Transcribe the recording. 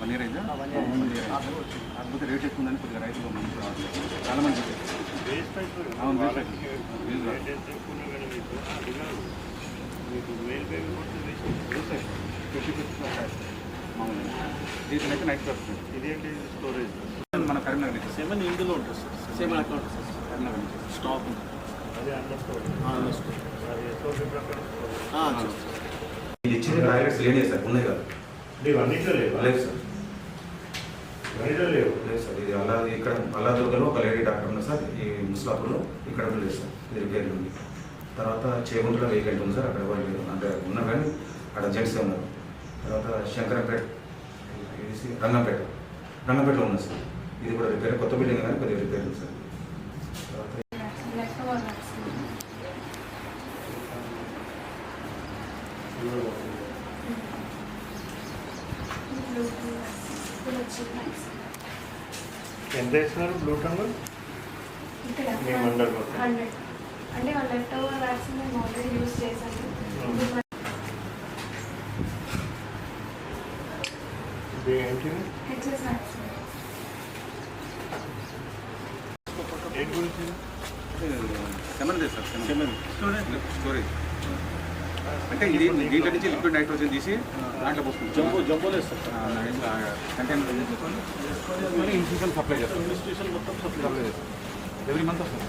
One year year కాకపోతే rate ఎక్కువ ఉందని కొద్దిగా రైతులు ముందుకు రావట్లేదు చాలా మంది. అవును అయితే నైట్ ఇదేంటి? స్టోరేజ్ మన కరీంనగర్ నుంచి సెవెన్ ఇందులో ఉంటుంది sir. Same account sir. Karimnagar నుంచి స్టాక్ ఉంది. అదే అండర్ స్టోరేజ్ ఆ, నెక్స్ట్. అది ఎస్ఓపి ఇది ఇచ్చిన టాయిలెట్స్ లేనే సార్ ఉన్నాయి కదా. లేవు అన్నింటిలో లేవు? లేదు సార్. అన్నింటిలో లేవు? లేదు సార్. ఇది అలా ఇక్కడ అల్లాదుర్గలో ఒక లేడీ డాక్టర్ ఉంది సార్. ఈ ముస్లాపూర్లో ఇక్కడ కూడా లేదు సార్. ఇది రిపేర్ ఉంది. తర్వాత చేగుంటలో వేకెంట్ ఉంది సార్. అక్కడ ఎవరు లేరు అంటే ఉన్నారు కానీ అక్కడ జెంట్సే ఉన్నారు. తర్వాత శంకరంపేట రంగంపేట. రంగంపేటలో ఉంది సార్. ఇది కూడా రిపేర్ కొత్త బిల్డింగ్ కానీ కొద్దిగా రిపేర్ ఉంది సార్ తర్వాత లెఫ్ట్ ఓవర్ వ్యాక్సిన్ వచ్చింది వ్యాక్సిన్ ఎంత వేస్తున్నారు బ్లూ టంగ్ మీ మండల్ అంటే వాళ్ళ లెఫ్ట్ ఓవర్ వ్యాక్సిన్ మేము ఆల్రెడీ యూజ్ ఇది ఏంటి? గురించి? Semen sir semen storage storage అంటే ఇది దీంట్లో నుంచి లిక్విడ్ నైట్రోజన్ తీసి దాంట్లో పోసుకుంటాం. జంబో జంబో లేదు సార్. కంటైనర్ ఇన్స్టిట్యూషన్ సప్లై చేస్తాం ఇన్స్టిట్యూషన్ మొత్తం సప్లై సప్లై చేస్తాం ఎవ్రీ మంత్ వస్తుంది.